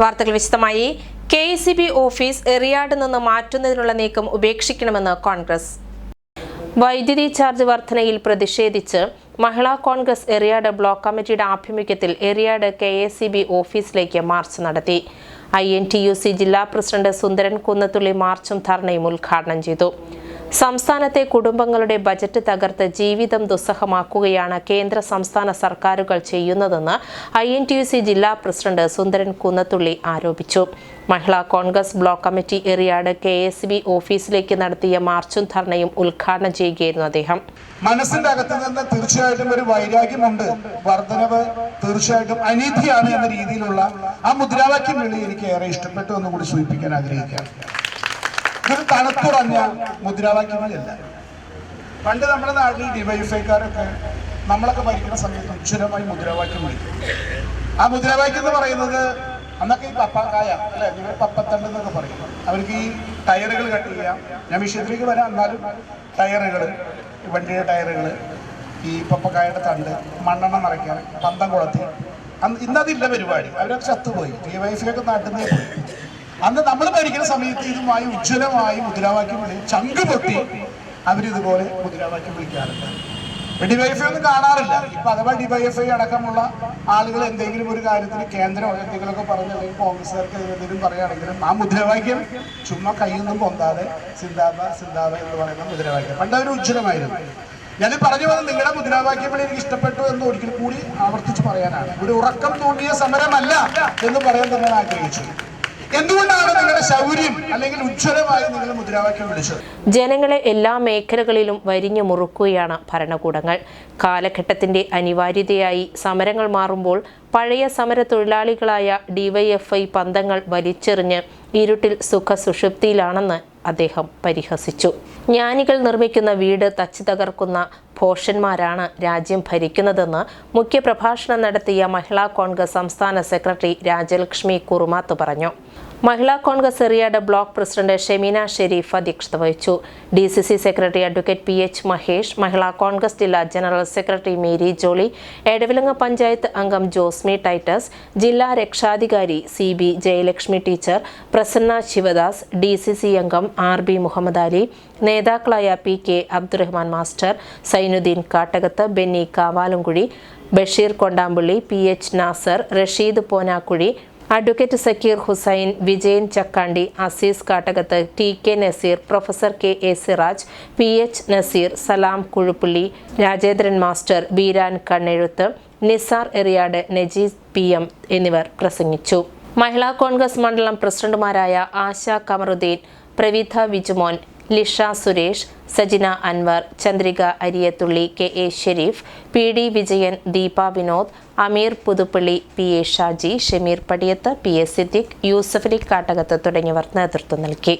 വാർത്തകൾ വിശദമായി. K C B office Eriyad നിന്ന് മാറ്റുന്നതിനുള്ള നീക്കം ഉപേക്ഷിക്കണമെന്ന് കോൺഗ്രസ്. വൈദ്യുതി ചാർജ് വർധനയിൽ പ്രതിഷേധിച്ച് മഹിളാ കോൺഗ്രസ് എറിയാട് ബ്ലോക്ക് കമ്മിറ്റിയുടെ ആഭിമുഖ്യത്തിൽ Eriyad K A C B ഓഫീസിലേക്ക് മാർച്ച് നടത്തി. I N T U C ജില്ലാ പ്രസിഡന്റ് സുന്ദരൻ കുന്നത്തുള്ളി മാർച്ചും ധർണയും ഉദ്ഘാടനം ചെയ്തു. സംസ്ഥാനത്തെ കുടുംബങ്ങളുടെ ബജറ്റ് തകർത്ത് ജീവിതം ദുസ്സഹമാക്കുകയാണ് കേന്ദ്ര സംസ്ഥാന സർക്കാരുകൾ ചെയ്യുന്നതെന്ന് I N T U C ജില്ലാ പ്രസിഡന്റ് സുന്ദരൻ കുന്നത്തുള്ളി ആരോപിച്ചു. Mahila Congress block committee Eriyad K S B ഓഫീസിലേക്ക് നടത്തിയ മാർച്ചും ധർണയും ഉദ്ഘാടനം ചെയ്യുകയായിരുന്നു അദ്ദേഹം. മനസ്സിന്റെ അകത്ത് നിന്ന് തീർച്ചയായിട്ടും ഒരു വൈരാഗ്യമുണ്ട്. വർധനവ് തീർച്ചയായിട്ടും അനീതിയാണ് എന്ന രീതിയിലുള്ള ആ മുദ്രാവാക്യം വേണ്ടി എനിക്ക് ഏറെ ഇഷ്ടപ്പെട്ടു എന്നുകൂടി സൂചിപ്പിക്കാൻ ആഗ്രഹിക്കുകയാണ്. ഇതൊരു തണുത്തുറഞ്ഞ മുദ്രാവാക്യങ്ങളല്ല പണ്ട് നമ്മുടെ നാട്ടിൽ ഡിവൈഫൈക്കാരൊക്കെ നമ്മളൊക്കെ ഭരിക്കുന്ന സമയത്ത് ഉച്ചുരമായി മുദ്രാവാക്യം വിളിക്കും. ആ മുദ്രാവാക്യം എന്ന് പറയുന്നത് അന്നൊക്കെ ഈ പപ്പക്കായ അല്ലെ? നിങ്ങൾ പപ്പത്തണ്ട് എന്നൊക്കെ പറയും. അവർക്ക് ഈ ടയറുകൾ കട്ട് ചെയ്യാം. ഞാൻ വിഷയത്തിലേക്ക് വരാം. എന്നാലും ടയറുകൾ വണ്ടിയുടെ ടയറുകൾ ഈ പപ്പക്കായുടെ തണ്ട് മണ്ണെണ്ണ നിറയ്ക്കാൻ പന്തം കുളത്തി. അന്ന് ഇന്നതില്ല പരിപാടി. അവരൊക്കെ ചത്തുപോയി. ഡി വൈഫൈ ഒക്കെ നാട്ടിൽ പോയി. അന്ന് നമ്മൾ ഭരിക്കുന്ന സമയത്ത് ഇതുമായി ഉജ്ജ്വലമായി മുദ്രാവാക്യം വിളി ചങ്ക് പൊട്ടി. അവരിതുപോലെ മുദ്രാവാക്യം വിളിക്കാറുണ്ട്. ഡിവൈഎഫ്ഐ ഒന്നും കാണാറില്ല. ഇപ്പൊ അഥവാ ഡിവൈഎഫ്ഐ അടക്കമുള്ള ആളുകൾ എന്തെങ്കിലും ഒരു കാര്യത്തിന് കേന്ദ്രം എന്തെങ്കിലുമൊക്കെ പറഞ്ഞ് അല്ലെങ്കിൽ കോൺഗ്രസ്സുകാർക്ക് എന്തെങ്കിലും പറയുകയാണെങ്കിലും ആ മുദ്രാവാക്യം ചുമ്മാ കൈയൊന്നും പൊന്താതെ സിന്താബ സിന്താബ എന്ന് പറയുന്ന മുദ്രാവാക്യം. പണ്ട് അവർ ഉജ്ജ്വലമായിരുന്നു. ഞാൻ പറഞ്ഞു വന്നത് നിങ്ങളുടെ മുദ്രാവാക്യം എനിക്ക് ഇഷ്ടപ്പെട്ടു എന്ന് ഒരിക്കൽ കൂടി ആവർത്തിച്ച് പറയാനാണ്. ഒരു ഉറക്കം തോന്നിയ സമരമല്ല എന്ന് പറയാൻ തന്നെ ആഗ്രഹിച്ചു. എന്തുകൊണ്ടാണ് നിങ്ങളുടെ ശൗര്യം അല്ലെങ്കിൽ ഉജ്ജ്വലമായി നിങ്ങൾ മുദ്രാവാക്യം വിളിച്ചത്? ജനങ്ങളെ എല്ലാ മേഖലകളിലും വരിഞ്ഞു മുറുക്കുകയാണ് ഭരണകൂടങ്ങൾ. കാലഘട്ടത്തിന്റെ അനിവാര്യതയായി സമരങ്ങൾ മാറുമ്പോൾ പഴയ സമര തൊഴിലാളികളായ ഡിവൈഎഫ്ഐ പന്തങ്ങൾ വലിച്ചെറിഞ്ഞ് ഇരുട്ടിൽ സുഖ സുഷുപ്തിയിലാണെന്ന് അദ്ദേഹം പരിഹസിച്ചു. ജ്ഞാനികൾ നിർമ്മിക്കുന്ന വീട് തച്ചു തകർക്കുന്ന ഭോഷന്മാരാണ് രാജ്യം ഭരിക്കുന്നതെന്ന് മുഖ്യപ്രഭാഷണം നടത്തിയ മഹിളാ കോൺഗ്രസ് സംസ്ഥാന സെക്രട്ടറി രാജലക്ഷ്മി കുറുമാത്ത് പറഞ്ഞു. Mahila Congress Eriyad block president Shemeena Sherif അധ്യക്ഷത വഹിച്ചു. D C C secretary advocate P H Mahesh Mahila Congress ജില്ലാ ജനറൽ സെക്രട്ടറി മേരി ജോളി എടവിലങ്ങ പഞ്ചായത്ത് അംഗം ജോസ്മി ടൈറ്റസ് ജില്ലാ രക്ഷാധികാരി C B Jayalakshmi teacher Prasanna Sivadas D C C അംഗം ആർ ബി മുഹമ്മദ് അലി നേതാക്കളായ P K Abdurahman master Sainuddin Kattakath Benny Kavalumkuzhi Basheer Kondampully P H Nasar Rasheed Ponakuzhi advocate Sakkir Hussain Vijayan Chakkandi Azeez Kattakath T K Naseer professor K A Siraj P H Naseer Salam Kuzhuppully Rajendran master Beeran Kannezhuth Nisar Eriyad Najees P M എന്നിവർ പ്രസംഗിച്ചു. Mahila Congress മണ്ഡലം പ്രസിഡന്റുമാരായ Asha Kamaruddin Pravidha Vijumon Lisha Suresh Sajina Anwar Chandrika Ariyathully K A Sherif P D Vijayan Deepa Vinod Ameer Puthuppally P A Shaji Shameer Padiyath P A Siddique Yusufali Kattakath തുടങ്ങിയവർ നേതൃത്വം നൽകി.